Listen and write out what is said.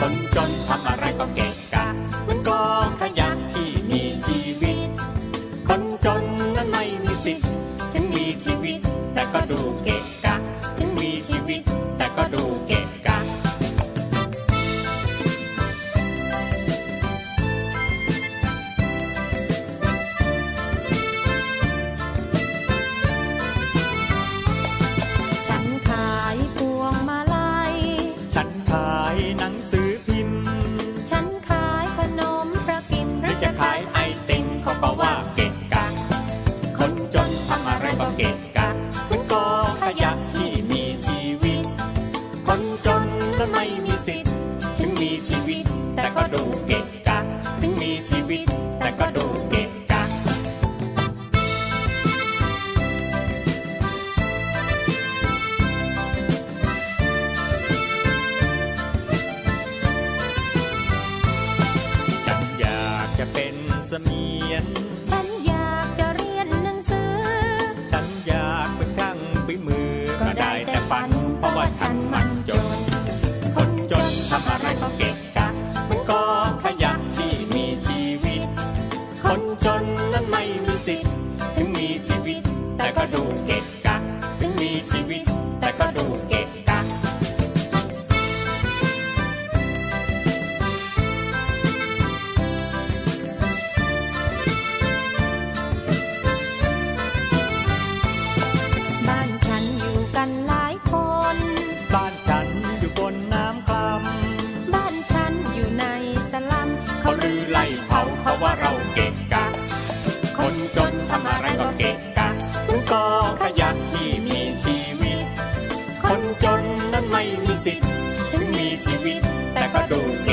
คนจนทำอะไรก็เก่งกะเหมือนกองขยะที่มีชีวิต คนจนนั้นไม่มีสิทธิ์ถึงมีชีวิต แต่ก็ดูเกะกะถึงมีชีวิต แต่ก็ดูเกะกะ มีชีวิต แต่ก็ดูเกะกะถึงมีชีวิต แต่ก็ดูเกะกะฉันอยากจะเป็นเสมียน ฉันอยากจะเรียนหนังสือ ฉันอยากเป็นช่างฝีมือ ก็ได้แต่ฝัน เพราะว่าฉันมันจนคน คนจนนั้นไม่มีสิทธิ์ ถึงมีชีวิตแต่ก็ดูเกะ เขาลือไล่เผาเขาว่าเราเกะกะ คนจนทำอะไรก็เกะกะเหมือนกองขยะที่มีชีวิต คนจนนั้นไม่มีสิทธิ์ถึงมีชีวิตแต่ก็ดูเ